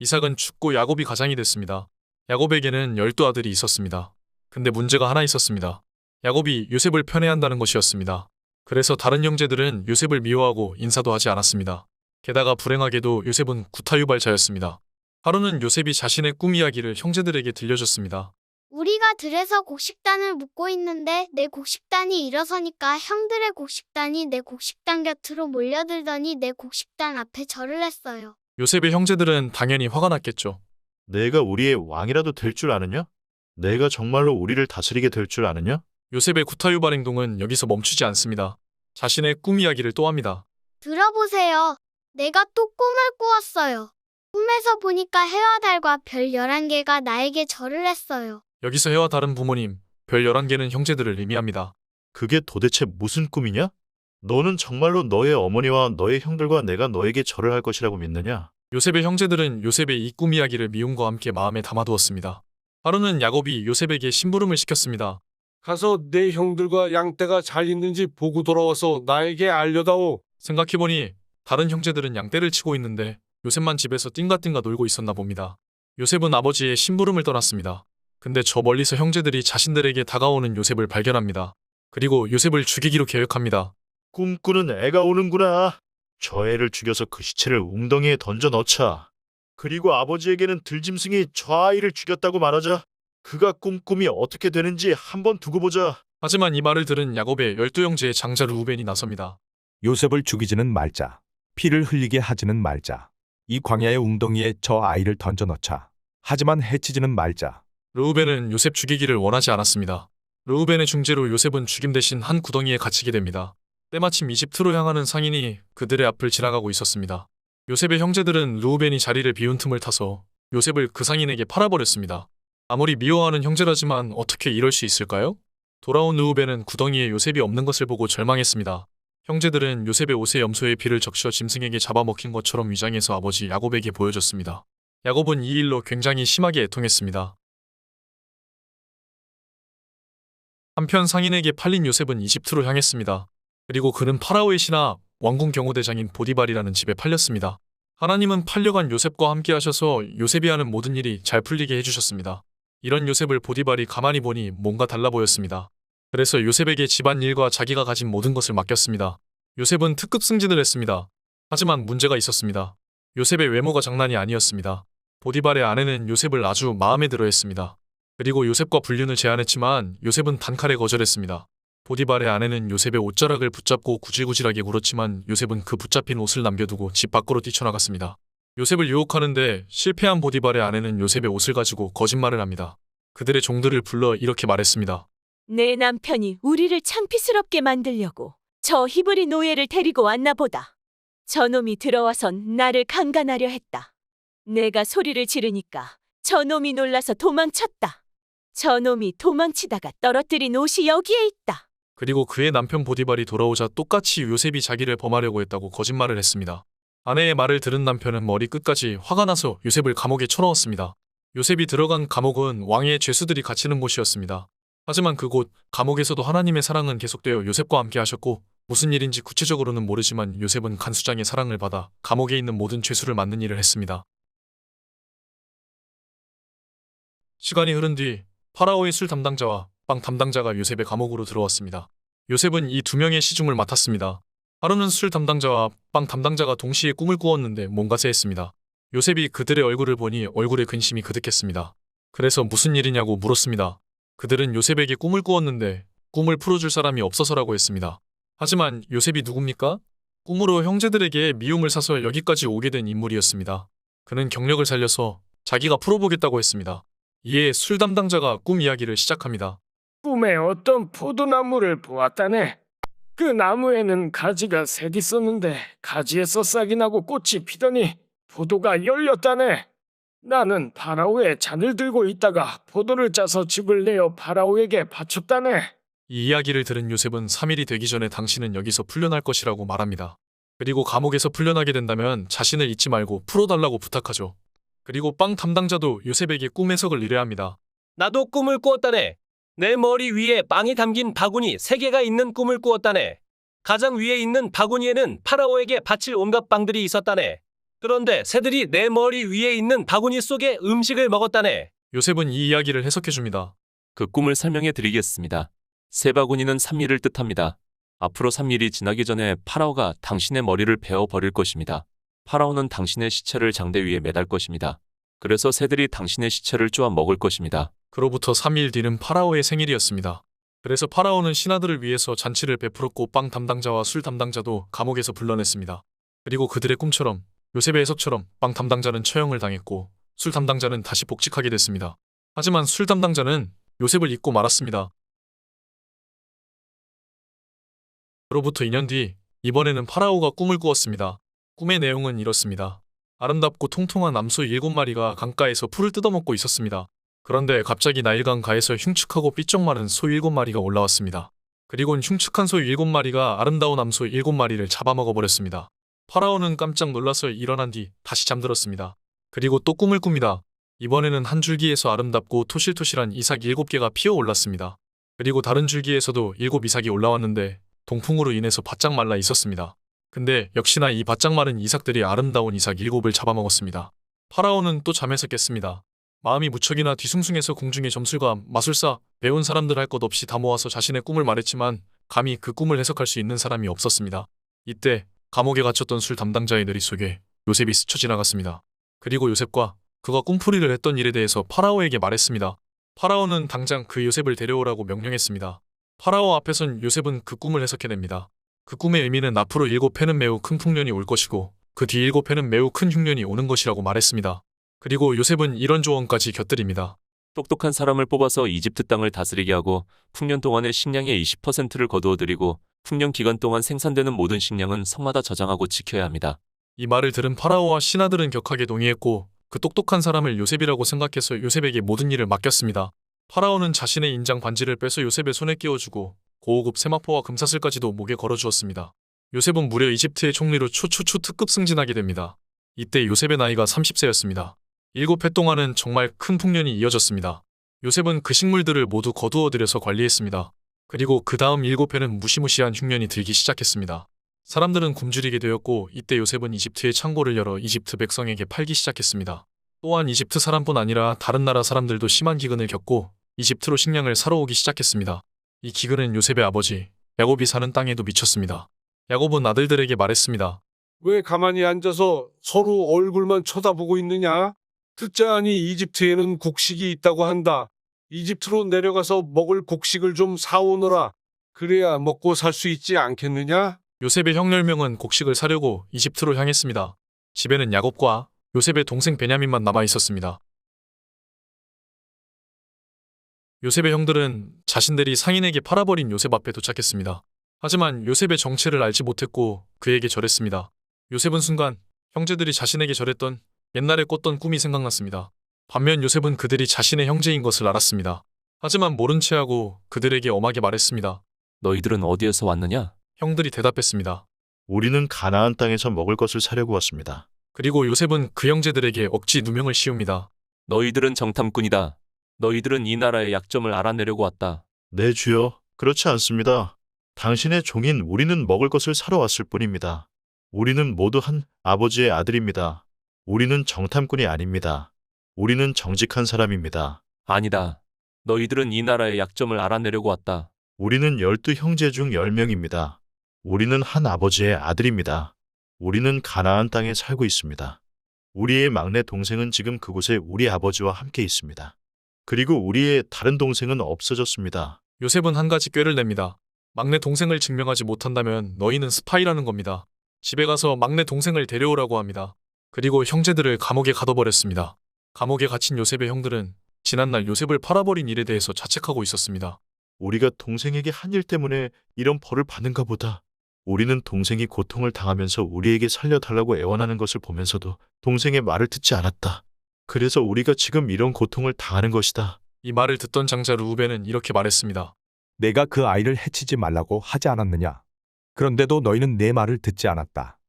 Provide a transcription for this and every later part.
이삭은 죽고 야곱이 가장이 됐습니다. 야곱에게는 열두 아들이 있었습니다. 근데 문제가 하나 있었습니다. 야곱이 요셉을 편애한다는 것이었습니다. 그래서 다른 형제들은 요셉을 미워하고 인사도 하지 않았습니다. 게다가 불행하게도 요셉은 구타유발자였습니다. 하루는 요셉이 자신의 꿈 이야기를 형제들에게 들려줬습니다. 우리가 들에서 곡식단을 묶고 있는데 내 곡식단이 일어서니까 형들의 곡식단이 내 곡식단 곁으로 몰려들더니 내 곡식단 앞에 절을 했어요. 요셉의 형제들은 당연히 화가 났겠죠. 내가 우리의 왕이라도 될 줄 아느냐? 내가 정말로 우리를 다스리게 될 줄 아느냐? 요셉의 구타유발 행동은 여기서 멈추지 않습니다. 자신의 꿈 이야기를 또 합니다. 들어보세요. 내가 또 꿈을 꾸었어요. 꿈에서 보니까 해와 달과 별 11개가 나에게 절을 했어요. 여기서 해와 다른 부모님, 별 11개는 형제들을 의미합니다. 그게 도대체 무슨 꿈이냐? 너는 정말로 너의 어머니와 너의 형들과 내가 너에게 절을 할 것이라고 믿느냐? 요셉의 형제들은 요셉의 이 꿈 이야기를 미움과 함께 마음에 담아두었습니다. 하루는 야곱이 요셉에게 심부름을 시켰습니다. 가서 내 형들과 양떼가 잘 있는지 보고 돌아와서 나에게 알려다오. 생각해보니 다른 형제들은 양떼를 치고 있는데 요셉만 집에서 띵가띵가 놀고 있었나 봅니다. 요셉은 아버지의 심부름을 떠났습니다. 근데 저 멀리서 형제들이 자신들에게 다가오는 요셉을 발견합니다. 그리고 요셉을 죽이기로 계획합니다. 꿈꾸는 애가 오는구나. 저 애를 죽여서 그 시체를 웅덩이에 던져 넣자. 그리고 아버지에게는 들짐승이 저 아이를 죽였다고 말하자. 그가 꿈꿈이 어떻게 되는지 한번 두고 보자. 하지만 이 말을 들은 야곱의 열두 형제의 장자 루벤이 나섭니다. 요셉을 죽이지는 말자. 피를 흘리게 하지는 말자. 이 광야의 웅덩이에 저 아이를 던져 넣자. 하지만 해치지는 말자. 르우벤은 요셉 죽이기를 원하지 않았습니다. 르우벤의 중재로 요셉은 죽임 대신 한 구덩이에 갇히게 됩니다. 때마침 이집트로 향하는 상인이 그들의 앞을 지나가고 있었습니다. 요셉의 형제들은 르우벤이 자리를 비운 틈을 타서 요셉을 그 상인에게 팔아버렸습니다. 아무리 미워하는 형제라지만 어떻게 이럴 수 있을까요? 돌아온 르우벤은 구덩이에 요셉이 없는 것을 보고 절망했습니다. 형제들은 요셉의 옷에 염소의 피를 적셔 짐승에게 잡아먹힌 것처럼 위장해서 아버지 야곱에게 보여줬습니다. 야곱은 이 일로 굉장히 심하게 애통했습니다. 한편 상인에게 팔린 요셉은 이집트로 향했습니다. 그리고 그는 파라오의 신하 왕궁 경호대장인 보디발이라는 집에 팔렸습니다. 하나님은 팔려간 요셉과 함께 하셔서 요셉이 하는 모든 일이 잘 풀리게 해주셨습니다. 이런 요셉을 보디발이 가만히 보니 뭔가 달라 보였습니다. 그래서 요셉에게 집안 일과 자기가 가진 모든 것을 맡겼습니다. 요셉은 특급 승진을 했습니다. 하지만 문제가 있었습니다. 요셉의 외모가 장난이 아니었습니다. 보디발의 아내는 요셉을 아주 마음에 들어 했습니다. 그리고 요셉과 불륜을 제안했지만 요셉은 단칼에 거절했습니다. 보디발의 아내는 요셉의 옷자락을 붙잡고 구질구질하게 굴었지만 요셉은 그 붙잡힌 옷을 남겨두고 집 밖으로 뛰쳐나갔습니다. 요셉을 유혹하는데 실패한 보디발의 아내는 요셉의 옷을 가지고 거짓말을 합니다. 그들의 종들을 불러 이렇게 말했습니다. 내 남편이 우리를 창피스럽게 만들려고 저 히브리 노예를 데리고 왔나 보다. 저놈이 들어와선 나를 강간하려 했다. 내가 소리를 지르니까 저놈이 놀라서 도망쳤다. 저놈이 도망치다가 떨어뜨린 옷이 여기에 있다. 그리고 그의 남편 보디발이 돌아오자 똑같이 요셉이 자기를 범하려고 했다고 거짓말을 했습니다. 아내의 말을 들은 남편은 머리 끝까지 화가 나서 요셉을 감옥에 쳐넣었습니다. 요셉이 들어간 감옥은 왕의 죄수들이 갇히는 곳이었습니다. 하지만 그곳 감옥에서도 하나님의 사랑은 계속되어 요셉과 함께 하셨고 무슨 일인지 구체적으로는 모르지만 요셉은 간수장의 사랑을 받아 감옥에 있는 모든 죄수를 맡는 일을 했습니다. 시간이 흐른 뒤 파라오의 술 담당자와 빵 담당자가 요셉의 감옥으로 들어왔습니다. 요셉은 이 두 명의 시중을 맡았습니다. 하루는 술 담당자와 빵 담당자가 동시에 꿈을 꾸었는데 뭔가 쎄했습니다. 요셉이 그들의 얼굴을 보니 얼굴에 근심이 그득했습니다. 그래서 무슨 일이냐고 물었습니다. 그들은 요셉에게 꿈을 꾸었는데 꿈을 풀어줄 사람이 없어서라고 했습니다. 하지만 요셉이 누굽니까? 꿈으로 형제들에게 미움을 사서 여기까지 오게 된 인물이었습니다. 그는 경력을 살려서 자기가 풀어보겠다고 했습니다. 이에 술 담당자가 꿈 이야기를 시작합니다. 꿈에 어떤 포도나무를 보았다네. 그 나무에는 가지가 셋 있었는데 가지에서 싹이 나고 꽃이 피더니 포도가 열렸다네. 나는 파라오의 잔을 들고 있다가 포도를 짜서 집을 내어 파라오에게 바쳤다네. 이 이야기를 들은 요셉은 3일이 되기 전에 당신은 여기서 풀려날 것이라고 말합니다. 그리고 감옥에서 풀려나게 된다면 자신을 잊지 말고 풀어달라고 부탁하죠. 그리고 빵 담당자도 요셉에게 꿈 해석을 의뢰합니다. 나도 꿈을 꾸었다네. 내 머리 위에 빵이 담긴 바구니 세 개가 있는 꿈을 꾸었다네. 가장 위에 있는 바구니에는 파라오에게 바칠 온갖 빵들이 있었다네. 그런데 새들이 내 머리 위에 있는 바구니 속에 음식을 먹었다네. 요셉은 이 이야기를 해석해 줍니다. 그 꿈을 설명해 드리겠습니다. 세 바구니는 3일을 뜻합니다. 앞으로 3일이 지나기 전에 파라오가 당신의 머리를 베어 버릴 것입니다. 파라오는 당신의 시체를 장대 위에 매달 것입니다. 그래서 새들이 당신의 시체를 쪼아 먹을 것입니다. 그로부터 3일 뒤는 파라오의 생일이었습니다. 그래서 파라오는 신하들을 위해서 잔치를 베풀었고 빵 담당자와 술 담당자도 감옥에서 불러냈습니다. 그리고 그들의 꿈처럼 요셉의 해석처럼 빵 담당자는 처형을 당했고 술 담당자는 다시 복직하게 됐습니다. 하지만 술 담당자는 요셉을 잊고 말았습니다. 그로부터 2년 뒤 이번에는 파라오가 꿈을 꾸었습니다. 꿈의 내용은 이렇습니다. 아름답고 통통한 암소 7마리가 강가에서 풀을 뜯어먹고 있었습니다. 그런데 갑자기 나일강 가에서 흉측하고 삐쩍 마른 소 7마리가 올라왔습니다. 그리곤 흉측한 소 7마리가 아름다운 암소 7마리를 잡아먹어버렸습니다. 파라오는 깜짝 놀라서 일어난 뒤 다시 잠들었습니다. 그리고 또 꿈을 꿉니다. 이번에는 한 줄기에서 아름답고 토실토실한 이삭 7개가 피어올랐습니다. 그리고 다른 줄기에서도 7 이삭이 올라왔는데 동풍으로 인해서 바짝 말라 있었습니다. 근데 역시나 이 바짝 마른 이삭들이 아름다운 이삭 7을 잡아먹었습니다. 파라오는 또 잠에서 깼습니다. 마음이 무척이나 뒤숭숭해서 궁중의 점술가, 마술사, 배운 사람들 할 것 없이 다 모아서 자신의 꿈을 말했지만 감히 그 꿈을 해석할 수 있는 사람이 없었습니다. 이때 감옥에 갇혔던 술 담당자의 내리 속에 요셉이 스쳐 지나갔습니다. 그리고 요셉과 그가 꿈풀이를 했던 일에 대해서 파라오에게 말했습니다. 파라오는 당장 그 요셉을 데려오라고 명령했습니다. 파라오 앞에선 요셉은 그 꿈을 해석해냅니다. 그 꿈의 의미는 앞으로 일곱 해는 매우 큰 풍년이 올 것이고 그 뒤 일곱 해는 매우 큰 흉년이 오는 것이라고 말했습니다. 그리고 요셉은 이런 조언까지 곁들입니다. 똑똑한 사람을 뽑아서 이집트 땅을 다스리게 하고 풍년 동안의 식량의 20%를 거두어 드리고 풍년 기간 동안 생산되는 모든 식량은 성마다 저장하고 지켜야 합니다. 이 말을 들은 파라오와 신하들은 격하게 동의했고 그 똑똑한 사람을 요셉이라고 생각해서 요셉에게 모든 일을 맡겼습니다. 파라오는 자신의 인장 반지를 빼서 요셉의 손에 끼워주고 고호급 세마포와 금사슬까지도 목에 걸어주었습니다. 요셉은 무려 이집트의 총리로 초초초 특급 승진하게 됩니다. 이때 요셉의 나이가 30세였습니다. 일곱 해 동안은 정말 큰 풍년이 이어졌습니다. 요셉은 그 식물들을 모두 거두어 들여서 관리했습니다. 그리고 그 다음 일곱 해는 무시무시한 흉년이 들기 시작했습니다. 사람들은 굶주리게 되었고 이때 요셉은 이집트의 창고를 열어 이집트 백성에게 팔기 시작했습니다. 또한 이집트 사람뿐 아니라 다른 나라 사람들도 심한 기근을 겪고 이집트로 식량을 사러 오기 시작했습니다. 이 기근은 요셉의 아버지 야곱이 사는 땅에도 미쳤습니다. 야곱은 아들들에게 말했습니다. 왜 가만히 앉아서 서로 얼굴만 쳐다보고 있느냐? 듣자하니 이집트에는 곡식이 있다고 한다. 이집트로 내려가서 먹을 곡식을 좀 사오너라. 그래야 먹고 살 수 있지 않겠느냐? 요셉의 형 10명은 곡식을 사려고 이집트로 향했습니다. 집에는 야곱과 요셉의 동생 베냐민만 남아 있었습니다. 요셉의 형들은 자신들이 상인에게 팔아버린 요셉 앞에 도착했습니다. 하지만 요셉의 정체를 알지 못했고 그에게 절했습니다. 요셉은 순간 형제들이 자신에게 절했던 옛날에 꿨던 꿈이 생각났습니다. 반면 요셉은 그들이 자신의 형제인 것을 알았습니다. 하지만 모른 체하고 그들에게 엄하게 말했습니다. 너희들은 어디에서 왔느냐? 형들이 대답했습니다. 우리는 가나안 땅에서 먹을 것을 사려고 왔습니다. 그리고 요셉은 그 형제들에게 억지 누명을 씌웁니다. 너희들은 정탐꾼이다. 너희들은 이 나라의 약점을 알아내려고 왔다. 네, 주여. 그렇지 않습니다. 당신의 종인 우리는 먹을 것을 사러 왔을 뿐입니다. 우리는 모두 한 아버지의 아들입니다. 우리는 정탐꾼이 아닙니다. 우리는 정직한 사람입니다. 아니다. 너희들은 이 나라의 약점을 알아내려고 왔다. 우리는 열두 형제 중 열명입니다. 우리는 한 아버지의 아들입니다. 우리는 가나안 땅에 살고 있습니다. 우리의 막내 동생은 지금 그곳에 우리 아버지와 함께 있습니다. 그리고 우리의 다른 동생은 없어졌습니다. 요셉은 한 가지 꾀를 냅니다. 막내 동생을 증명하지 못한다면 너희는 스파이라는 겁니다. 집에 가서 막내 동생을 데려오라고 합니다. 그리고 형제들을 감옥에 가둬버렸습니다. 감옥에 갇힌 요셉의 형들은 지난날 요셉을 팔아버린 일에 대해서 자책하고 있었습니다. 우리가 동생에게 한 일 때문에 이런 벌을 받는가 보다. 우리는 동생이 고통을 당하면서 우리에게 살려달라고 애원하는 것을 보면서도 동생의 말을 듣지 않았다. 그래서 우리가 지금 이런 고통을 당하는 것이다. 이 말을 듣던 장자 루우벤은 이렇게 말했습니다. 내가 그 아이를 해치지 말라고 하지 않았느냐? 그런데도 너희는 내 말을 듣지 않았다.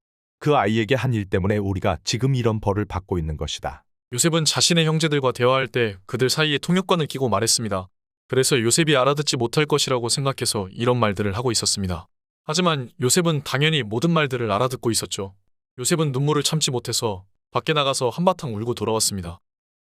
그 아이에게 한 일 때문에 우리가 지금 이런 벌을 받고 있는 것이다. 요셉은 자신의 형제들과 대화할 때 그들 사이에 통역관을 끼고 말했습니다. 그래서 요셉이 알아듣지 못할 것이라고 생각해서 이런 말들을 하고 있었습니다. 하지만 요셉은 당연히 모든 말들을 알아듣고 있었죠. 요셉은 눈물을 참지 못해서 밖에 나가서 한바탕 울고 돌아왔습니다.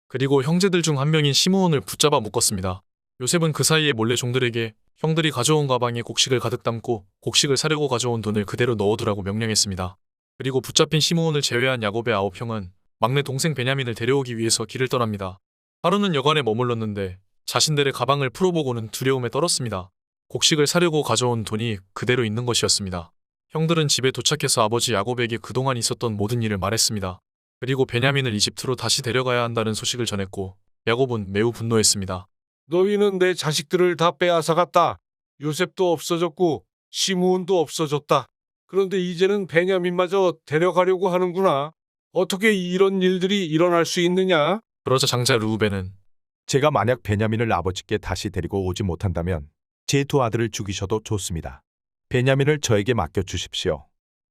그리고 형제들 중 한 명인 시므온을 붙잡아 묶었습니다. 요셉은 그 사이에 몰래 종들에게 형들이 가져온 가방에 곡식을 가득 담고 곡식을 사려고 가져온 돈을 그대로 넣어두라고 명령했습니다. 그리고 붙잡힌 시므온을 제외한 야곱의 아홉 형은 막내 동생 베냐민을 데려오기 위해서 길을 떠납니다. 하루는 여관에 머물렀는데 자신들의 가방을 풀어보고는 두려움에 떨었습니다. 곡식을 사려고 가져온 돈이 그대로 있는 것이었습니다. 형들은 집에 도착해서 아버지 야곱에게 그동안 있었던 모든 일을 말했습니다. 그리고 베냐민을 이집트로 다시 데려가야 한다는 소식을 전했고 야곱은 매우 분노했습니다. 너희는 내 자식들을 다 빼앗아갔다. 요셉도 없어졌고 시므온도 없어졌다. 그런데 이제는 베냐민마저 데려가려고 하는구나. 어떻게 이런 일들이 일어날 수 있느냐? 그러자 장자 르우벤은 제가 만약 베냐민을 아버지께 다시 데리고 오지 못한다면 제 두 아들을 죽이셔도 좋습니다. 베냐민을 저에게 맡겨 주십시오.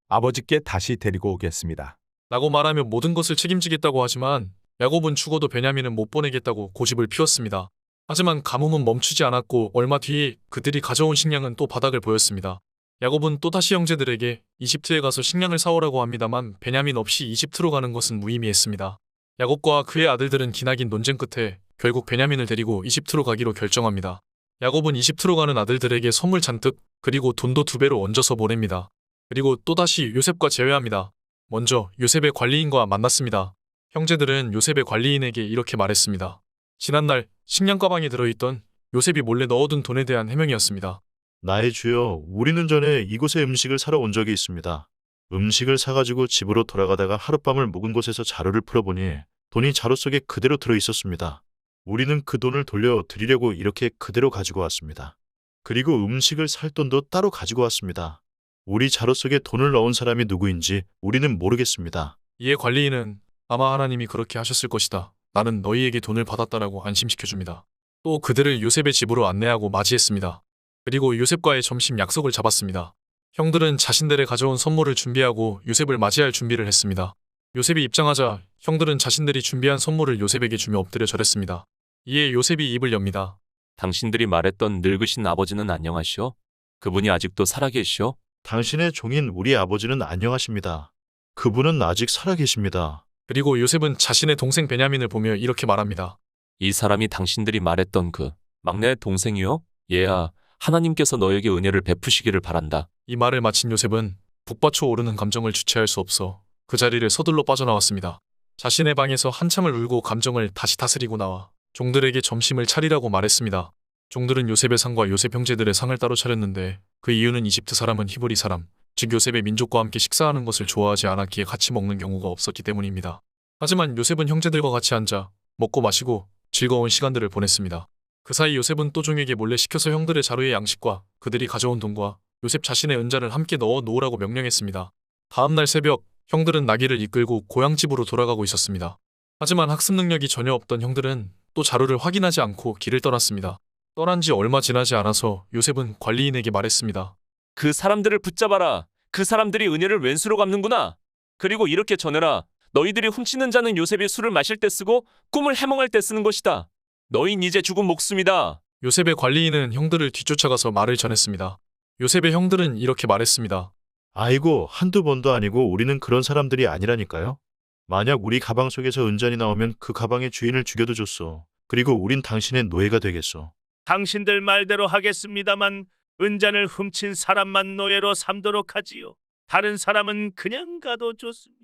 아버지께 다시 데리고 오겠습니다. 라고 말하며 모든 것을 책임지겠다고 하지만 야곱은 죽어도 베냐민은 못 보내겠다고 고집을 피웠습니다. 하지만 가뭄은 멈추지 않았고 얼마 뒤 그들이 가져온 식량은 또 바닥을 보였습니다. 야곱은 또다시 형제들에게 이집트에 가서 식량을 사오라고 합니다만 베냐민 없이 이집트로 가는 것은 무의미했습니다. 야곱과 그의 아들들은 기나긴 논쟁 끝에 결국 베냐민을 데리고 이집트로 가기로 결정합니다. 야곱은 이집트로 가는 아들들에게 선물 잔뜩 그리고 돈도 두 배로 얹어서 보냅니다. 그리고 또다시 요셉과 재회합니다. 먼저 요셉의 관리인과 만났습니다. 형제들은 요셉의 관리인에게 이렇게 말했습니다. 지난날 식량 가방에 들어있던 요셉이 몰래 넣어둔 돈에 대한 해명이었습니다. 나의 주여, 우리는 전에 이곳에 음식을 사러 온 적이 있습니다. 음식을 사가지고 집으로 돌아가다가 하룻밤을 묵은 곳에서 자루를 풀어보니 돈이 자루 속에 그대로 들어 있었습니다. 우리는 그 돈을 돌려 드리려고 이렇게 그대로 가지고 왔습니다. 그리고 음식을 살 돈도 따로 가지고 왔습니다. 우리 자루 속에 돈을 넣은 사람이 누구인지 우리는 모르겠습니다. 이에 관리인은 아마 하나님이 그렇게 하셨을 것이다. 나는 너희에게 돈을 받았다라고 안심시켜줍니다. 또 그들을 요셉의 집으로 안내하고 맞이했습니다. 그리고 요셉과의 점심 약속을 잡았습니다. 형들은 자신들의 가져온 선물을 준비하고 요셉을 맞이할 준비를 했습니다. 요셉이 입장하자 형들은 자신들이 준비한 선물을 요셉에게 주며 엎드려 절했습니다. 이에 요셉이 입을 엽니다. 당신들이 말했던 늙으신 아버지는 안녕하시오? 그분이 아직도 살아계시오? 당신의 종인 우리 아버지는 안녕하십니다. 그분은 아직 살아계십니다. 그리고 요셉은 자신의 동생 베냐민을 보며 이렇게 말합니다. 이 사람이 당신들이 말했던 그 막내 동생이요? 얘야, 하나님께서 너에게 은혜를 베푸시기를 바란다. 이 말을 마친 요셉은 북받쳐 오르는 감정을 주체할 수 없어 그 자리를 서둘러 빠져나왔습니다. 자신의 방에서 한참을 울고 감정을 다시 다스리고 나와 종들에게 점심을 차리라고 말했습니다. 종들은 요셉의 상과 요셉 형제들의 상을 따로 차렸는데 그 이유는 이집트 사람은 히브리 사람, 즉 요셉의 민족과 함께 식사하는 것을 좋아하지 않았기에 같이 먹는 경우가 없었기 때문입니다. 하지만 요셉은 형제들과 같이 앉아 먹고 마시고 즐거운 시간들을 보냈습니다. 그 사이 요셉은 또 종에게 몰래 시켜서 형들의 자루의 양식과 그들이 가져온 돈과 요셉 자신의 은자를 함께 넣어 놓으라고 명령했습니다. 다음 날 새벽 형들은 나귀를 이끌고 고향집으로 돌아가고 있었습니다. 하지만 학습 능력이 전혀 없던 형들은 또 자루를 확인하지 않고 길을 떠났습니다. 떠난 지 얼마 지나지 않아서 요셉은 관리인에게 말했습니다. 그 사람들을 붙잡아라. 그 사람들이 은혜를 왼수로 갚는구나. 그리고 이렇게 전해라. 너희들이 훔치는 자는 요셉이 술을 마실 때 쓰고 꿈을 해몽할 때 쓰는 것이다. 너흰 이제 죽은 목숨이다. 요셉의 관리인은 형들을 뒤쫓아가서 말을 전했습니다. 요셉의 형들은 이렇게 말했습니다. 아이고, 한두 번도 아니고 우리는 그런 사람들이 아니라니까요. 만약 우리 가방 속에서 은잔이 나오면 그 가방의 주인을 죽여도 줬소. 그리고 우린 당신의 노예가 되겠소. 당신들 말대로 하겠습니다만 은잔을 훔친 사람만 노예로 삼도록 하지요. 다른 사람은 그냥 가도 좋습니다.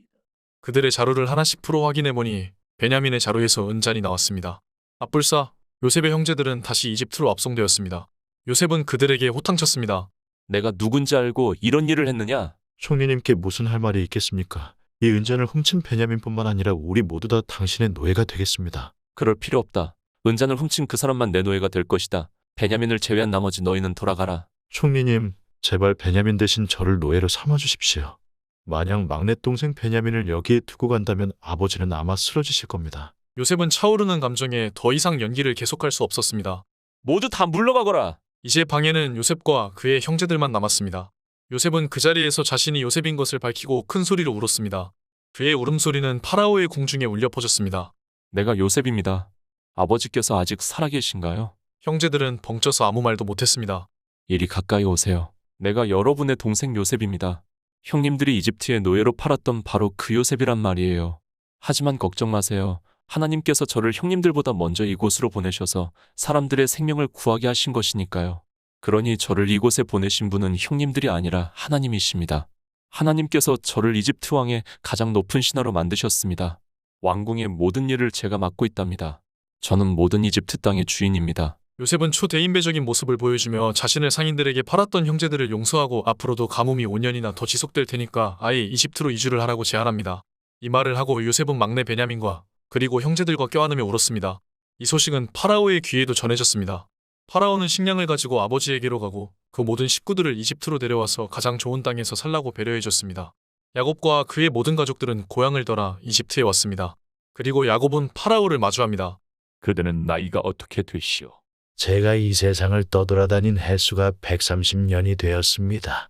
그들의 자루를 하나씩 풀어 확인해 보니 베냐민의 자루에서 은잔이 나왔습니다. 앞불사 요셉의 형제들은 다시 이집트로 압송되었습니다. 요셉은 그들에게 호탕쳤습니다. 내가 누군지 알고 이런 일을 했느냐? 총리님께 무슨 할 말이 있겠습니까? 이 은잔을 훔친 베냐민뿐만 아니라 우리 모두 다 당신의 노예가 되겠습니다. 그럴 필요 없다. 은잔을 훔친 그 사람만 내 노예가 될 것이다. 베냐민을 제외한 나머지 너희는 돌아가라. 총리님, 제발 베냐민 대신 저를 노예로 삼아 주십시오. 만약 막내 동생 베냐민을 여기에 두고 간다면 아버지는 아마 쓰러지실 겁니다. 요셉은 차오르는 감정에 더 이상 연기를 계속할 수 없었습니다. 모두 다 물러가거라. 이제 방에는 요셉과 그의 형제들만 남았습니다. 요셉은 그 자리에서 자신이 요셉인 것을 밝히고 큰 소리로 울었습니다. 그의 울음소리는 파라오의 궁중에 울려 퍼졌습니다. 내가 요셉입니다. 아버지께서 아직 살아계신가요? 형제들은 벙쪄서 아무 말도 못했습니다. 이리 가까이 오세요. 내가 여러분의 동생 요셉입니다. 형님들이 이집트의 노예로 팔았던 바로 그 요셉이란 말이에요. 하지만 걱정 마세요. 하나님께서 저를 형님들보다 먼저 이곳으로 보내셔서 사람들의 생명을 구하게 하신 것이니까요. 그러니 저를 이곳에 보내신 분은 형님들이 아니라 하나님이십니다. 하나님께서 저를 이집트 왕의 가장 높은 신하로 만드셨습니다. 왕궁의 모든 일을 제가 맡고 있답니다. 저는 모든 이집트 땅의 주인입니다. 요셉은 초대인배적인 모습을 보여주며 자신을 상인들에게 팔았던 형제들을 용서하고 앞으로도 가뭄이 5년이나 더 지속될 테니까 아예 이집트로 이주를 하라고 제안합니다. 이 말을 하고 요셉은 막내 베냐민과 그리고 형제들과 껴안으며 울었습니다. 이 소식은 파라오의 귀에도 전해졌습니다. 파라오는 식량을 가지고 아버지에게로 가고 그 모든 식구들을 이집트로 데려와서 가장 좋은 땅에서 살라고 배려해줬습니다. 야곱과 그의 모든 가족들은 고향을 떠나 이집트에 왔습니다. 그리고 야곱은 파라오를 마주합니다. 그대는 나이가 어떻게 되시오? 제가 이 세상을 떠돌아다닌 횟수가 130년이 되었습니다.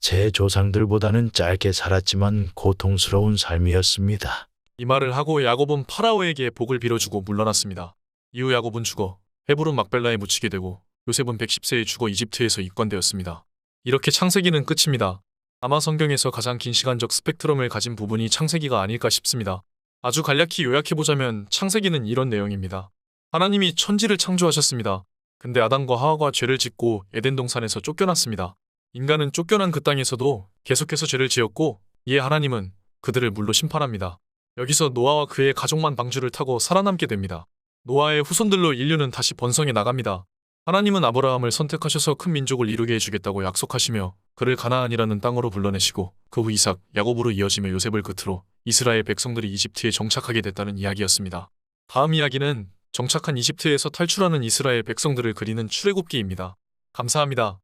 제 조상들보다는 짧게 살았지만 고통스러운 삶이었습니다. 이 말을 하고 야곱은 파라오에게 복을 빌어주고 물러났습니다. 이후 야곱은 죽어 헤브론 막벨라에 묻히게 되고 요셉은 110세에 죽어 이집트에서 입관되었습니다. 이렇게 창세기는 끝입니다. 아마 성경에서 가장 긴 시간적 스펙트럼을 가진 부분이 창세기가 아닐까 싶습니다. 아주 간략히 요약해보자면 창세기는 이런 내용입니다. 하나님이 천지를 창조하셨습니다. 근데 아담과 하와가 죄를 짓고 에덴 동산에서 쫓겨났습니다. 인간은 쫓겨난 그 땅에서도 계속해서 죄를 지었고 이에 하나님은 그들을 물로 심판합니다. 여기서 노아와 그의 가족만 방주를 타고 살아남게 됩니다. 노아의 후손들로 인류는 다시 번성해 나갑니다. 하나님은 아브라함을 선택하셔서 큰 민족을 이루게 해주겠다고 약속하시며 그를 가나안이라는 땅으로 불러내시고 그 후 이삭, 야곱으로 이어지며 요셉을 끝으로 이스라엘 백성들이 이집트에 정착하게 됐다는 이야기였습니다. 다음 이야기는 정착한 이집트에서 탈출하는 이스라엘 백성들을 그리는 출애굽기입니다. 감사합니다.